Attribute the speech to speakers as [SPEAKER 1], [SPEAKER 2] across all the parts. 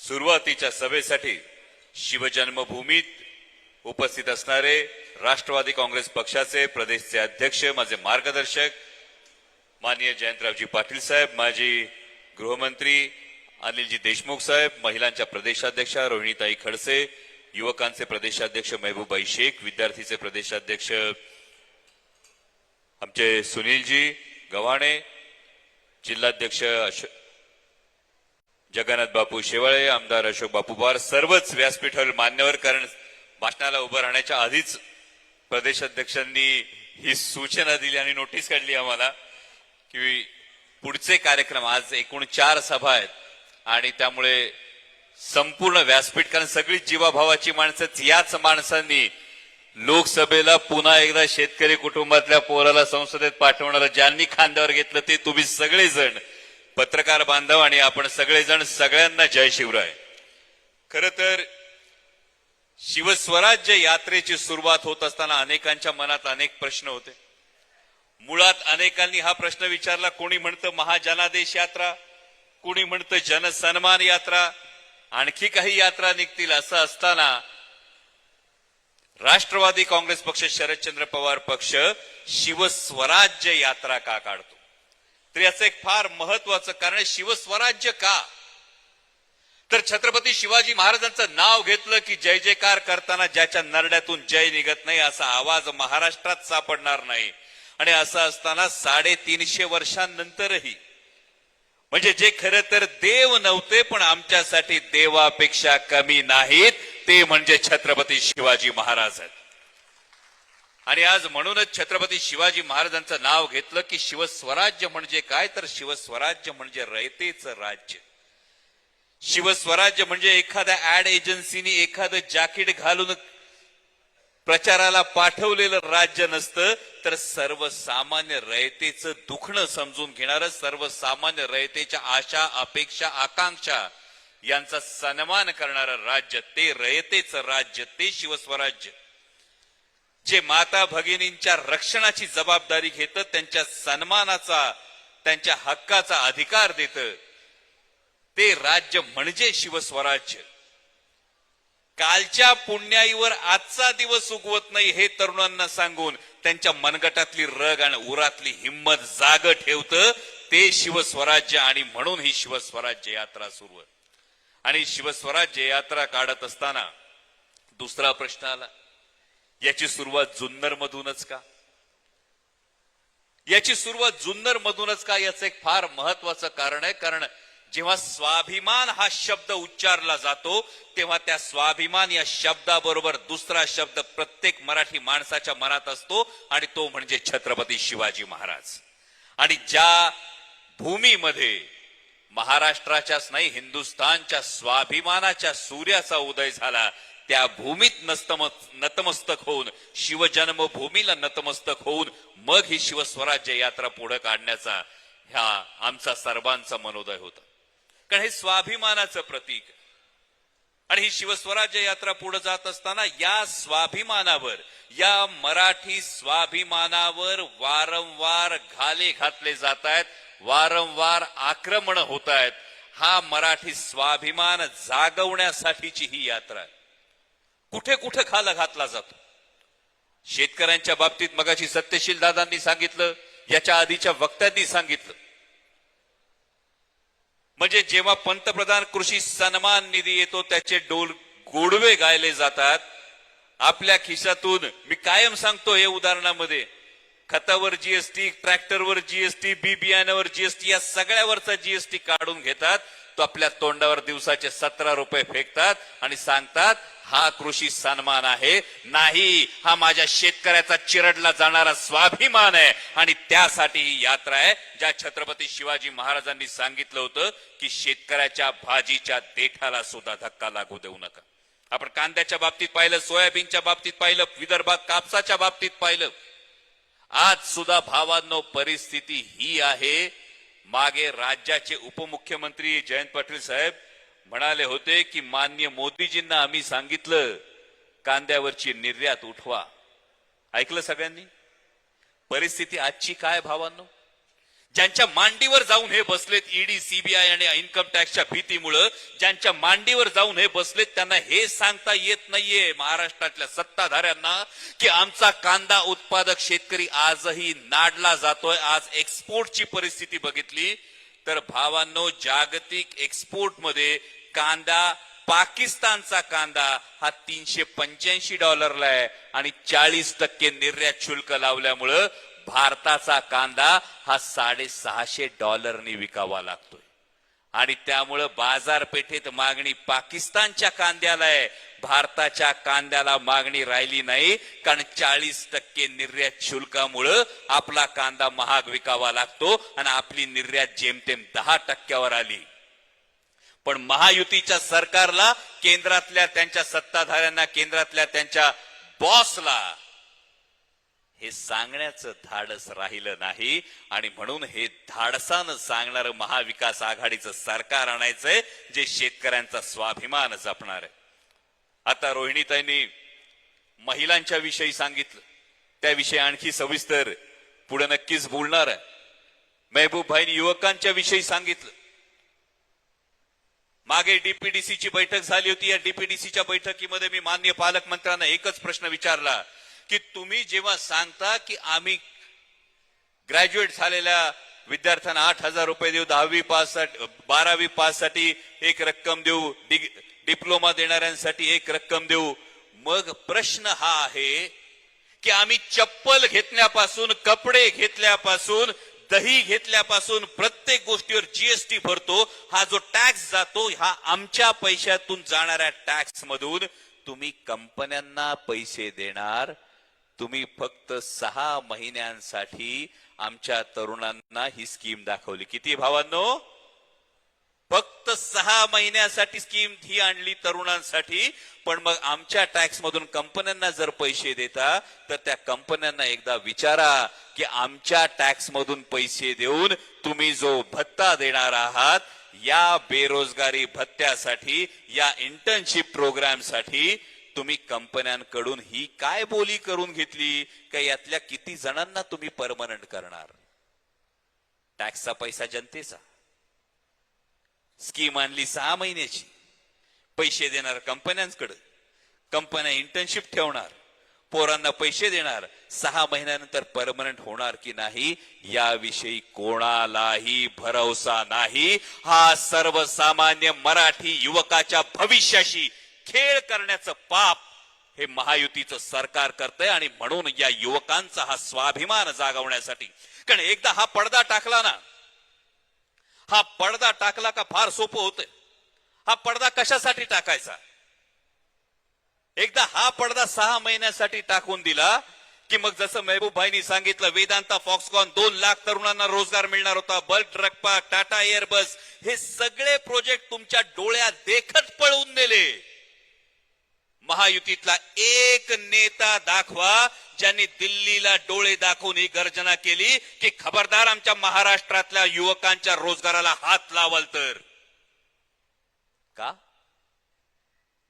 [SPEAKER 1] सुरुवातीच्या सभेसाठी शिवजन्मभूमीत उपस्थित असणारे राष्ट्रवादी काँग्रेस पक्षाचे प्रदेशचे अध्यक्ष माझे मार्गदर्शक माननीय जयंतरावजी पाटील साहेब माजी गृहमंत्री अनिलजी देशमुख साहेब महिलांच्या प्रदेशाध्यक्षा रोहिणीताई खडसे युवकांचे प्रदेशाध्यक्ष महबूबाई शेख विद्यार्थीचे प्रदेशाध्यक्ष आमचे सुनीलजी गव्हाणे जिल्हाध्यक्ष अशो- जगन्नाथ बापू शेवाळे आमदार अशोक बापू पवार सर्वच व्यासपीठावर मान्यवर कारण भाषणाला उभं राहण्याच्या आधीच प्रदेशाध्यक्षांनी ही सूचना दिली आणि नोटीस काढली आम्हाला की पुढचे कार्यक्रम आज एकूण चार सभा आहेत आणि त्यामुळे संपूर्ण व्यासपीठ कारण सगळी जीवाभावाची माणसं याच माणसांनी लोकसभेला पुन्हा एकदा शेतकरी कुटुंबातल्या पोराला संसदेत पाठवणारं ज्यांनी खांद्यावर घेतलं ते तुम्ही सगळेजण पत्रकार बांधव आणि आपण सगळेजण सगळ्यांना जय शिवराय. खर तर शिवस्वराज्य यात्रेची सुरुवात होत असताना अनेकांच्या मनात अनेक प्रश्न होते. मुळात अनेकांनी हा प्रश्न विचारला कोणी म्हणतं महाजनादेश यात्रा कोणी म्हणतं जनसन्मान यात्रा आणखी काही यात्रा निघतील असं असताना राष्ट्रवादी काँग्रेस पक्ष शरदचंद्र पवार पक्ष शिवस्वराज्य यात्रा का काढतो? तर याचं एक फार महत्वाचं कारण शिवस्वराज्य का? तर छत्रपती शिवाजी महाराजांचं नाव घेतलं की जय जयकार करताना ज्याच्या नरड्यातून जय निघत नाही असा आवाज महाराष्ट्रात सापडणार नाही. आणि असं असताना साडेतीनशे वर्षांनंतरही म्हणजे जे खरं तर देव नव्हते पण आमच्यासाठी देवापेक्षा कमी नाहीत ते म्हणजे छत्रपती शिवाजी महाराज आहेत. आणि आज म्हणूनच छत्रपती शिवाजी महाराजांचं नाव घेतलं की शिवस्वराज्य म्हणजे काय? तर शिवस्वराज्य म्हणजे रयतेचं राज्य. शिवस्वराज्य म्हणजे एखाद्या ऍड एजन्सीनी एखादं जॅकेट घालून प्रचाराला पाठवलेलं राज्य नसतं तर सर्वसामान्य रयतेचं दुखणं समजून घेणारं सर्वसामान्य रयतेच्या आशा अपेक्षा आकांक्षा यांचा सन्मान करणारं राज्य ते रयतेचं राज्य ते शिवस्वराज्य. जे माता भगिनींच्या रक्षणाची जबाबदारी घेतं त्यांच्या सन्मानाचा त्यांच्या हक्काचा अधिकार देत ते राज्य म्हणजे शिवस्वराज्य. कालच्या पुण्याईवर आजचा दिवस उगवत नाही हे तरुणांना सांगून त्यांच्या मनगटातली रग आणि उरातली हिंमत जाग ठेवत ते शिवस्वराज्य आणि म्हणून ही शिवस्वराज्य यात्रा सुरू आणि शिवस्वराज्य यात्रा काढत असताना दुसरा प्रश्न आला. याची सुरुवात जुन्नर मधूनच का? याची सुरुवात जुन्नर मधूनच का? याचं एक फार महत्वाचं कारण आहे. कारण जेव्हा स्वाभिमान हा शब्द उच्चारला जातो तेव्हा त्या स्वाभिमान या शब्दाबरोबर दुसरा शब्द प्रत्येक मराठी माणसाच्या मनात असतो आणि तो म्हणजे छत्रपती शिवाजी महाराज. आणि ज्या भूमीमध्ये महाराष्ट्राच्याच नाही हिंदुस्थानच्या स्वाभिमानाच्या सूर्याचा उदय झाला त्या भूमीत नस्तम नतमस्तक होऊन शिवजन्म भूमीला नतमस्तक होऊन मग ही शिवस्वराज्य यात्रा पुढे काढण्याचा ह्या आमचा सर्वांचा मनोदय होता. कारण हे स्वाभिमानाचं प्रतीक. आणि ही शिवस्वराज्य यात्रा पुढे जात असताना या स्वाभिमानावर या मराठी स्वाभिमानावर वारंवार घाले घातले जात आहेत वारंवार आक्रमण होत आहेत हा मराठी स्वाभिमान जागवण्यासाठीची ही यात्रा आहे. कुठे कुठे खाला घातला जातो? शेतकऱ्यांच्या बाबतीत मगाशी सत्यशील दादांनी सांगितलं याच्या आधीच्या वक्त्यांनी सांगितलं. म्हणजे जेव्हा पंतप्रधान कृषी सन्मान निधी येतो त्याचे डोल गोडवे गायले जातात. आपल्या खिशातून मी कायम सांगतो हे उदाहरणामध्ये खतावर जीएसटी ट्रॅक्टरवर जीएसटी बी बियाण्यावर जीएसटी या सगळ्यावरचा जीएसटी काढून घेतात. तो आपल्या तोंडावर दिवसाचे सतरा रुपये फेकतात आणि सांगतात हा कृषी सन्मान आहे. नाही हा माझ्या शेतकऱ्याचा चिरडला जाणारा स्वाभिमान आहे. आणि त्यासाठी ही यात्रा आहे. ज्या छत्रपती शिवाजी महाराजांनी सांगितलं होतं की शेतकऱ्याच्या भाजीच्या देठाला सुद्धा धक्का लागू देऊ नका. आपण कांद्याच्या बाबतीत पाहिलं सोयाबीनच्या बाबतीत पाहिलं विदर्भात कापसाच्या बाबतीत पाहिलं. आज सुद्धा भावांनो परिस्थिती ही आहे. मागे राज्याचे उपमुख्यमंत्री जयंत पाटील साहेब म्हणाले होते की मान्य मोदीजींना आम्ही सांगितलं कांद्यावरची निर्यात उठवा. ऐकलं सगळ्यांनी? परिस्थिती आजची काय भावांनो? ज्यांच्या मांडीवर जाऊन हे बसलेत ईडी सीबीआय आणि इन्कम टॅक्सच्या भीतीमुळं ज्यांच्या मांडीवर जाऊन हे बसलेत त्यांना हे सांगता येत नाहीये महाराष्ट्रातल्या सत्ताधाऱ्यांना की आमचा कांदा उत्पादक शेतकरी आजही नाडला जातोय आज एक्सपोर्टची परिस्थिती बघितली. तर भावांनो जागतिक एक्सपोर्टमध्ये कांदा पाकिस्तानचा कांदा हा तीनशे पंच्याऐंशी डॉलरला आहे आणि चाळीस टक्के निर्यात शुल्क लावल्यामुळं भारताचा कांदा हा साडेसहाशे डॉलरनी विकावा लागतोय. आणि त्यामुळं बाजारपेठेत मागणी पाकिस्तानच्या कांद्याला आहे. भारताच्या कांद्याला मागणी राहिली नाही कारण चाळीस टक्के निर्यात शुल्कामुळं आपला कांदा महाग विकावा लागतो आणि आपली निर्यात जेमतेम दहा टक्क्यावर आली. पण महायुतीच्या सरकारला केंद्रातल्या त्यांच्या सत्ताधाऱ्यांना केंद्रातल्या त्यांच्या बॉसला हे सांगण्याचं धाडस राहिलं नाही. आणि म्हणून हे धाडसानं सांगणारं महाविकास आघाडीचं सरकार आणायचंय जे शेतकऱ्यांचा स्वाभिमान जपणार आहे. आता रोहिणीताईंनी महिलांच्या विषयी सांगितलं. त्याविषयी आणखी सविस्तर पुढे नक्कीच बोलणार आहे. महबूब भाईनी युवकांच्या विषयी सांगितलं. मागे डीपीडीसीची बैठक झाली होती. या डीपीडीसीच्या बैठकीमध्ये मी मान्य पालकमंत्र्यांना एकच प्रश्न विचारला की तुम्ही जेव्हा सांगता की आम्ही ग्रॅज्युएट झालेल्या विद्यार्थ्यांना आठ हजार रुपये देऊ दहावी पास बारावी पाससाठी एक रक्कम देऊ डिप्लोमा देणाऱ्यांसाठी एक रक्कम देऊ मग प्रश्न हा आहे की आम्ही चप्पल घेतल्यापासून कपडे घेतल्यापासून दही घेतल्यापासून प्रत्येक गोष्टीवर जीएसटी भरतो. हा जो टॅक्स जातो हा आमच्या पैशातून जाणाऱ्या टॅक्स मधून तुम्ही कंपन्यांना पैसे देणार. तुम्ही फक्त सहा महिन्यांसाठी आमच्या तरुणांना ही स्कीम दाखवली. किती भावांनो? फक्त सहा महिन्यासाठी स्कीम ही आणली तरुणांसाठी पण मग आमच्या टॅक्स मधून कंपन्यांना जर पैसे देता तर त्या कंपन्यांना एकदा विचारा की आमच्या टॅक्स मधून पैसे देऊन तुम्ही जो भत्ता देणार आहात या बेरोजगारी भत्त्यासाठी या इंटर्नशिप प्रोग्रामसाठी तुम्ही कंपन्यांकडून ही काय बोली करून घेतली? का यातल्या किती जणांना तुम्ही परमनंट करणार? टॅक्सचा पैसा जनतेचा. स्कीम आणली सहा महिन्याची. पैसे देणार कंपन्यांकडे. कंपन्या इंटर्नशिप ठेवणार. पोरांना पैसे देणार. सहा महिन्यानंतर परमनंट होणार की नाही याविषयी कोणालाही भरवसा नाही. हा सर्वसामान्य मराठी युवकाच्या भविष्याशी खेळ करण्याचं पाप हे महायुतीचं सरकार करतंय आणि म्हणून या युवकांचा हा स्वाभिमान जागवण्यासाठी. कारण एकदा हा पडदा टाकला ना हा पडदा टाकला का फार सोपं होतंय. हा पडदा कशासाठी टाकायचा? एकदा हा पडदा सहा महिन्यासाठी टाकून दिला की मग जसं महबूबभाईनी सांगितलं वेदांता फॉक्सकॉन दोन लाख तरुणांना रोजगार मिळणार होता bulk truck park Tata Airbus हे सगळे प्रोजेक्ट तुमच्या डोळ्यात देखत पळवून नेले. महायुतीतला एक नेता दाखवा ज्यांनी दिल्लीला डोळे दाखवून ही गर्जना केली की खबरदार आमच्या महाराष्ट्रातल्या युवकांच्या रोजगाराला हात लावाल तर. का?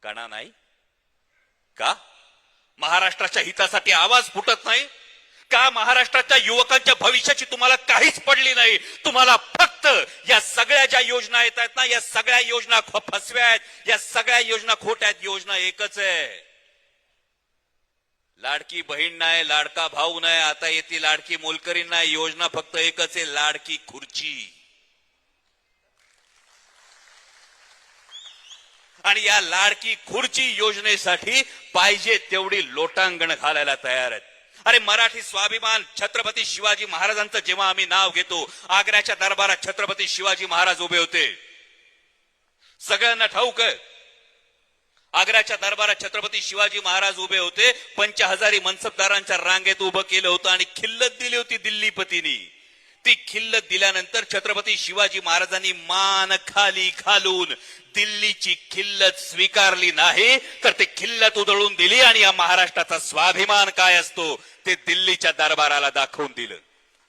[SPEAKER 1] कणा नाही? का? महाराष्ट्राच्या हितासाठी आवाज फुटत नाही? का महाराष्ट्राच्या युवकांच्या भविष्याची तुम्हाला काहीच पडली नाही? तुम्हाला फक्त या सगळ्या ज्या योजना येत आहेत ना या सगळ्या योजना फसव्या आहेत. या सगळ्या योजना खोट्या आहेत. योजना एकच आहे. लाडकी बहीण नाही लाडका भाऊ नाही आता येते लाडकी मोलकरी नाही योजना फक्त एकच आहे लाडकी खुर्ची. आणि या लाडकी खुर्ची योजनेसाठी पाहिजे तेवढी लोटांगण घालायला तयार आहेत. अरे मराठी स्वाभिमान छत्रपती शिवाजी महाराजांचं जेव्हा आम्ही नाव घेतो आग्र्याच्या दरबारात छत्रपती शिवाजी महाराज उभे होते. सगळ्यांना ठाऊक आग्र्याच्या दरबारात छत्रपती शिवाजी महाराज उभे होते पंचहजारी मनसबदारांच्या रांगेत उभं केलं होतं आणि खिल्लत दिली होती दिल्लीपतींनी. ती खिल्ल दिल्यानंतर छत्रपती शिवाजी महाराजांनी मान खाली घालून दिल्लीची खिल्लत स्वीकारली नाही तर ते खिल्लत उधळून दिली आणि या महाराष्ट्राचा स्वाभिमान काय असतो ते दिल्लीच्या दरबाराला दाखवून दिलं.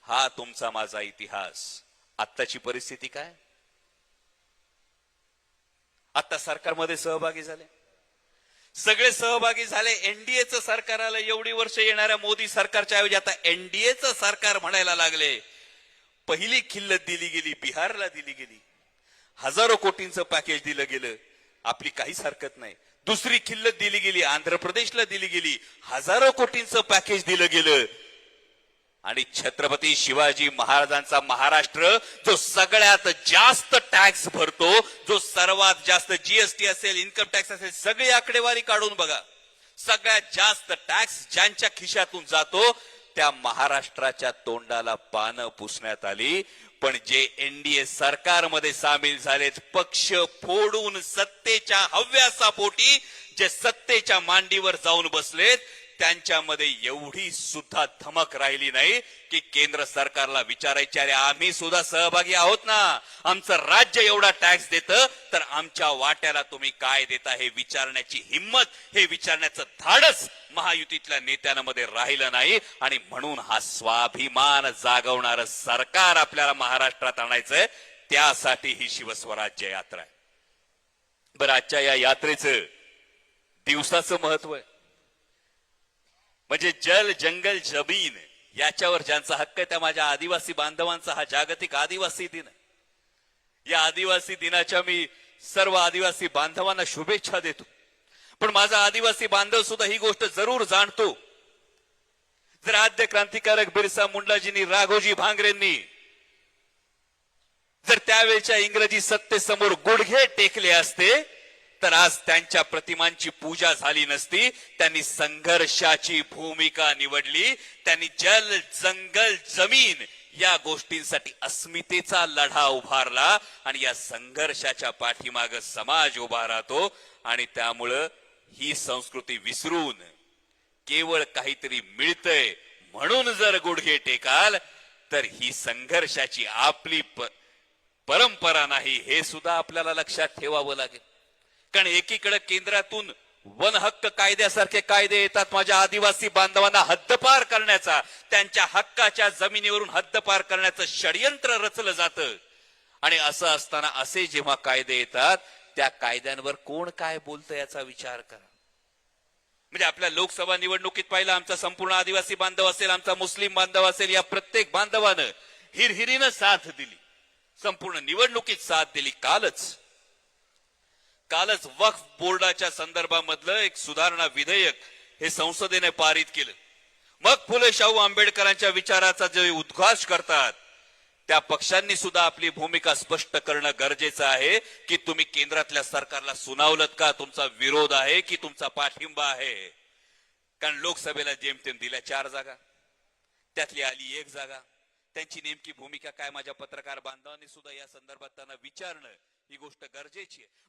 [SPEAKER 1] हा तुमचा माझा इतिहास. आत्ताची परिस्थिती काय? आता सरकारमध्ये सहभागी झाले. सगळे सहभागी झाले एनडीएचं सरकार आलं एवढी वर्ष येणाऱ्या मोदी सरकारच्या ऐवजी आता एनडीएचं सरकार म्हणायला लागले. पहिली खिल्लत दिली गेली बिहारला दिली गेली. हजारो कोटींचं पॅकेज दिलं गेलं. आपली काहीच हरकत नाही. दुसरी खिल्लत दिली गेली आंध्र प्रदेशला दिली गेली. हजारो कोटींचं पॅकेज दिलं गेलं. आणि छत्रपती शिवाजी महाराजांचा महाराष्ट्र जो सगळ्यात जास्त टॅक्स भरतो जो सर्वात जास्त जीएसटी असेल इन्कम टॅक्स असेल सगळी आकडेवारी काढून बघा. सगळ्यात जास्त टॅक्स ज्यांच्या खिशातून जातो त्या महाराष्ट्राच्या तोंडाला पानं पुसण्यात आली. पण जे एनडीए सरकारमध्ये सामील झालेत पक्ष फोडून सत्तेच्या हव्यासापोटी जे सत्तेच्या मांडीवर जाऊन बसलेत त्यांच्यामध्ये एवढी सुद्धा धमक राहिली नाही की केंद्र सरकारला विचारायचे अरे आम्ही सुद्धा सहभागी आहोत ना? आमचं राज्य एवढा टॅक्स देतं तर आमच्या वाट्याला तुम्ही काय देता? हे विचारण्याची हिंमत हे विचारण्याचं धाडस महायुतीतल्या नेत्यांमध्ये राहिलं नाही. आणि म्हणून हा स्वाभिमान जागवणारं सरकार आपल्याला महाराष्ट्रात आणायचंय त्यासाठी ही शिवस्वराज्य यात्रा आहे. बरं आजच्या या यात्रेचं दिवसाचं महत्त्व आहे. म्हणजे जल जंगल जमीन याच्यावर ज्यांचा हक्क आहे त्या माझ्या आदिवासी बांधवांचा हा जागतिक आदिवासी दिन. या आदिवासी दिनाच्या मी सर्व आदिवासी बांधवांना शुभेच्छा देतो. पण माझा आदिवासी बांधव सुद्धा ही गोष्ट जरूर जाणतो. जर आद्य क्रांतिकारक बिरसा मुंडाजींनी राघोजी भांगरेंनी जर त्यावेळच्या इंग्रजी सत्तेसमोर गुडघे टेकले असते तर आज त्यांच्या प्रतिमांची पूजा झाली नसती त्यांनी संघर्षाची भूमिका निवडली. त्यांनी जल जंगल जमीन या गोष्टींसाठी अस्मितेचा लढा उभारला आणि या संघर्षाच्या पाठीमाग समाज उभा राहतो आणि त्यामुळं ही संस्कृती विसरून केवळ काहीतरी मिळतंय म्हणून जर गुडघे टेकाल तर ही संघर्षाची आपली प- परंपरा नाही. हे सुद्धा आपल्याला लक्षात ठेवावं लागेल. कारण एकीकडे केंद्रातून वन हक्क कायद्यासारखे कायदे येतात माझ्या आदिवासी बांधवांना हद्दपार करण्याचा त्यांच्या हक्काच्या जमिनीवरून हद्दपार करण्याचं षडयंत्र रचलं जातं. आणि असं असताना असे जेव्हा कायदे येतात त्या कायद्यांवर कोण काय बोलतं याचा विचार करा. म्हणजे आपल्या लोकसभा निवडणुकीत पाहिलं आमचा संपूर्ण आदिवासी बांधव असेल आमचा मुस्लिम बांधव असेल या प्रत्येक बांधवानं हिरहिरीनं साथ दिली. संपूर्ण निवडणुकीत साथ दिली कालच. कालच वक्फ बोर्डाच्या संदर्भामधलं एक सुधारणा विधेयक हे संसदेने पारित केलं. मग फुले शाहू आंबेडकरांच्या विचाराचा जे उद्घाष करतात त्या पक्षांनी सुद्धा आपली भूमिका स्पष्ट करणं गरजेचं आहे की तुम्ही केंद्रातल्या सरकारला सुनावलत का? तुमचा विरोध आहे की तुमचा पाठिंबा आहे? कारण लोकसभेला जेमतेम दिल्या चार जागा त्यातली आली एक जागा. त्यांची नेमकी भूमिका काय? माझ्या पत्रकार बांधवांनी सुद्धा या संदर्भात त्यांना विचारणं ही गोष्ट गरजेची आहे.